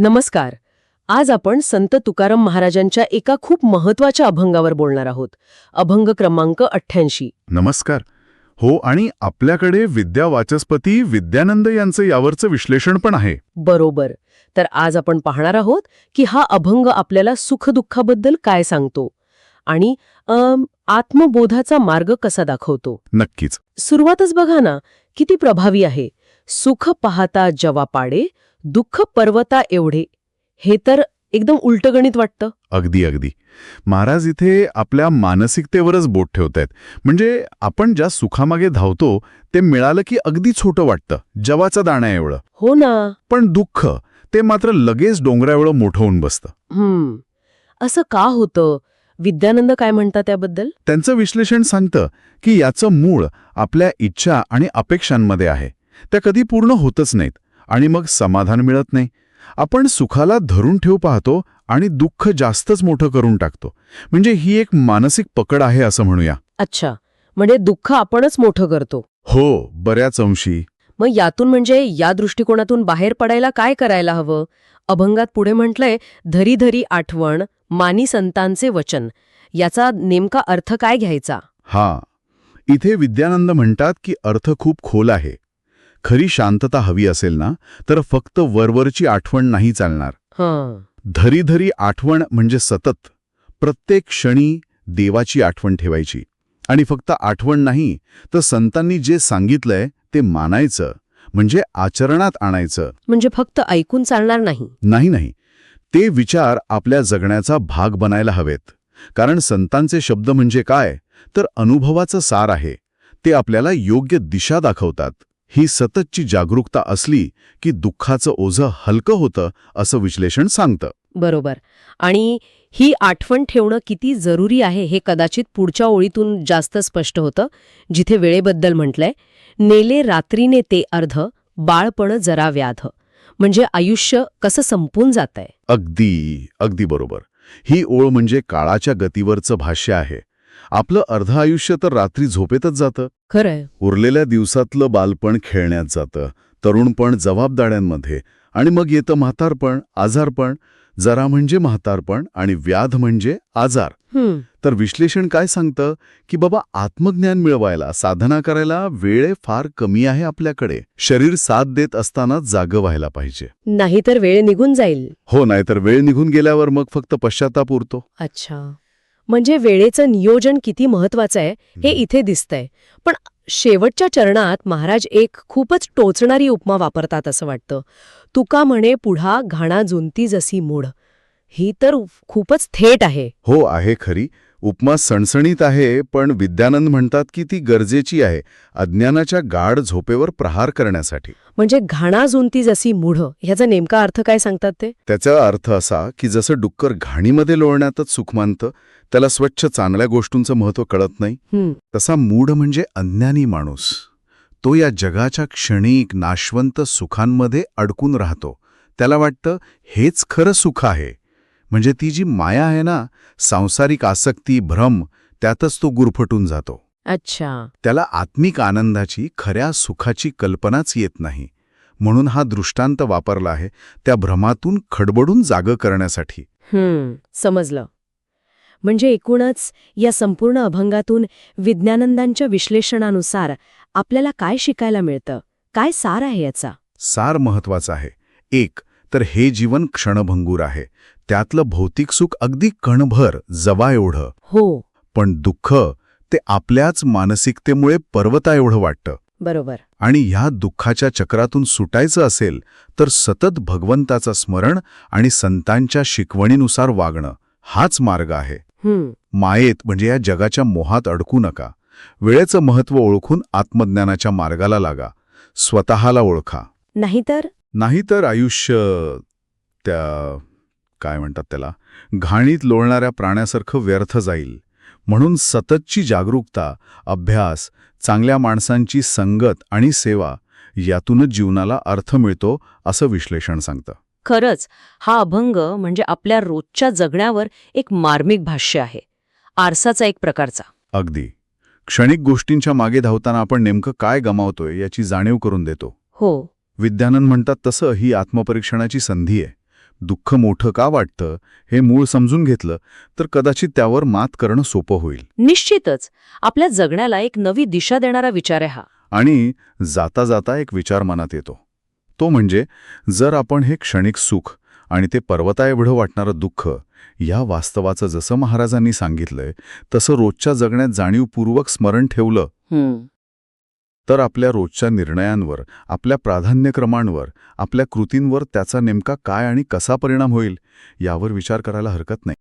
नमस्कार. आज आपण संत तुकाराम महाराजांच्या एका खूप महत्त्वाच्या अभंगावर बोलणार आहोत. अभंग क्रमांक अठ्ठ्याऐंशी. नमस्कार. हो आणि आपल्याकडे विद्या वाचस्पती विद्यानंद यांचं यावरचं विश्लेषण पण आहे. बरोबर. तर आज आपण पाहणार आहोत की हा अभंग आपल्याला सुखदुःखाबद्दल काय सांगतो? आणि आत्मबोधाचा मार्ग कसा दाखवतो? नक्कीच. सुरुवातच बघा ना किती प्रभावी आहे. सुख पाहता जवा पाडे दुःख पर्वता एवढे हे तर एकदम उलटं गणित वाटतं. अगदी अगदी. महाराज इथे आपल्या मानसिकतेवरच बोट ठेवतायत. म्हणजे आपण ज्या सुखामागे धावतो ते मिळालं की अगदी छोटं वाटतं जवाचा दाणा एवढं. हो ना. पण दुःख ते मात्र लगेच डोंगरा एवढं मोठं होऊन बसतं. हम्म. असं का होतं? विद्यानंद काय म्हणता त्याबद्दल? त्यांचं विश्लेषण सांगतं की याचं मूळ आपल्या इच्छा आणि अपेक्षांमध्ये आहे. त्या कधी पूर्ण होतच नाहीत. आणि मग समाधान मिळत नाही. आपण सुखाला धरून ठेव पाहतो आणि दुःख जास्तच मोठं करून टाकतो. म्हणजे ही एक मानसिक पकड आहे असं म्हणूया. अच्छा. म्हणजे दुःख आपणच मोठं करतो. हो बऱ्याच अंशी. मग यातून म्हणजे या दृष्टिकोनातून बाहेर पडायला काय करायला हवं? अभंगात पुढे म्हटलंय धरी धरी आठवण मानी संतांचे वचन. याचा नेमका अर्थ काय घ्यायचा? हा. इथे विद्यानंद म्हणतात की अर्थ खूप खोल आहे. खरी शांतता हवी असेल ना तर फक्त वरवरची आठवण नाही चालणार. हं. धरी धरी आठवण म्हणजे सतत. प्रत्येक क्षणी देवाची आठवण ठेवायची. आणि फक्त आठवण नाही तर संतांनी जे सांगितलंय ते मानायचं म्हणजे आचरणात आणायचं. म्हणजे फक्त ऐकून चालणार नाही. नाही नाही. ते विचार आपल्या जगण्याचा भाग बनायला हवेत. कारण संतांचे शब्द म्हणजे काय? तर अनुभवाचं सार आहे. ते आपल्याला योग्य दिशा दाखवतात. ही सततची जागरूकता असली की दुःखाचं ओझं हलकं होतं असं विश्लेषण सांगतं. बरोबर. आणि ही आठवण ठेवणं किती जरुरी आहे हे कदाचित पुढच्या ओळीतून जास्त स्पष्ट होतं जिथे वेळेबद्दल म्हटलंय नेले रात्रीने ते अर्ध बाळपण जरा व्याध. म्हणजे आयुष्य कसं संपून जातंय? अगदी अगदी बरोबर. ही ओळ म्हणजे काळाच्या गतीवरचं भाष्य आहे. आपलं अर्ध आयुष्य तर रात्री झोपेतच जातं. खरंय. उरलेल्या दिवसातलं बालपण खेळण्यात जातं. तरुणपण जबाबदाऱ्यांमध्ये. आणि मग येतं म्हातारपण आजारपण. जरा म्हणजे म्हातारपण आणि व्याध म्हणजे आजार. तर विश्लेषण काय सांगतं? की बाबा आत्मज्ञान मिळवायला साधना करायला वेळ फार कमी आहे आपल्याकडे. शरीर साथ देत असताना जागं व्हायला पाहिजे. नाहीतर वेळ निघून जाईल. हो नाहीतर वेळ निघून गेल्यावर मग फक्त पश्चाताप उरतो. अच्छा. म्हणजे वेळेचं नियोजन किती महत्वाचं आहे हे इथे दिसतंय. पण शेवटच्या चरणात महाराज एक खूपच टोचणारी उपमा वापरतात असं वाटतं. तुका म्हणे पुढा घाणा जुंती जसी मूढ. ही तर खूपच थेट आहे. हो आहे खरी. उपमा सणसणीत आहे पण विद्यानंद म्हणतात की ती गरजेची आहे अज्ञानाच्या गाढ झोपेवर प्रहार करण्यासाठी. म्हणजे घाणा जुंती जसी मूढ ह्याचा नेमका अर्थ काय सांगतात ते? त्याचा अर्थ असा की जसं डुक्कर घाणीमध्ये लोळण्यातच सुख मानतं त्याला स्वच्छ चांगल्या गोष्टींचं महत्त्व कळत नाही तसा मूढ म्हणजे अज्ञानी माणूस. तो या जगाच्या क्षणिक नाशवंत सुखांमध्ये अडकून राहतो. त्याला वाटतं हेच खरं सुख आहे. म्हणजे ती जी माया आहे ना सांसारिक आसक्ती भ्रम त्यातच तो गुरफटून जातो. अच्छा. त्याला आत्मिक आनंदाची खऱ्या सुखाची कल्पनाच येत नाही. म्हणून हा दृष्टांत वापरला आहे त्या भ्रमातून खडबडून जागं करण्यासाठी. हम्म समजलं. म्हणजे एकूणच या संपूर्ण अभंगातून विज्ञानंदांच्या विश्लेषणानुसार आपल्याला काय शिकायला मिळतं? काय सार आहे याचा? सार महत्वाचं आहे. एक तर हे जीवन क्षणभंगूर आहे. त्यातलं भौतिक सुख अगदी कणभर जवा एवढं. हो. पण दुःख ते आपल्याच मानसिकतेमुळे पर्वता एवढं वाटतं. बरोबर. आणि ह्या दुःखाच्या चक्रातून सुटायचं असेल तर सतत भगवंताचं स्मरण आणि संतांच्या शिकवणीनुसार वागणं हाच मार्ग आहे. मायेत म्हणजे या जगाच्या मोहात अडकू नका. वेळेचं महत्त्व ओळखून आत्मज्ञानाच्या मार्गाला लागा. स्वतःला ओळखा. नाहीतर नाहीतर आयुष्य त्या काय म्हणतात त्याला घाणीत लोळणाऱ्या प्राण्यासारखं व्यर्थ जाईल. म्हणून सततची जागरूकता अभ्यास चांगल्या माणसांची संगत आणि सेवा यातूनच जीवनाला अर्थ मिळतो असं विश्लेषण सांगतं. खरंच हा अभंग म्हणजे आपल्या रोजच्या जगण्यावर एक मार्मिक भाष्य आहे. आरसाचा एक प्रकारचा. अगदी. क्षणिक गोष्टींच्या मागे धावताना आपण नेमकं काय गमावतोय याची जाणीव करून देतो. हो. विद्यानंद म्हणतात तसं ही आत्मपरीक्षणाची संधी आहे. दुःख मोठं का वाटतं हे मूळ समजून घेतलं तर कदाचित त्यावर मात करणं सोपं होईल. निश्चितच. आपल्या जगण्याला एक नवी दिशा देणारा विचार आहे हा. आणि जाता जाता एक विचार मनात येतो. तो म्हणजे जर आपण हे क्षणिक सुख आणि ते पर्वताएवढं वाटणारं दुःख या वास्तवाचं जसं महाराजांनी सांगितलंय तसं रोजच्या जगण्यात जाणीवपूर्वक स्मरण ठेवलं तर आपल्या रोजच्या निर्णयांवर आपल्या प्राधान्यक्रमांवर आपल्या कृतींवर त्याचा नेमका काय आणि कसा परिणाम होईल यावर विचार करायला हरकत नाही.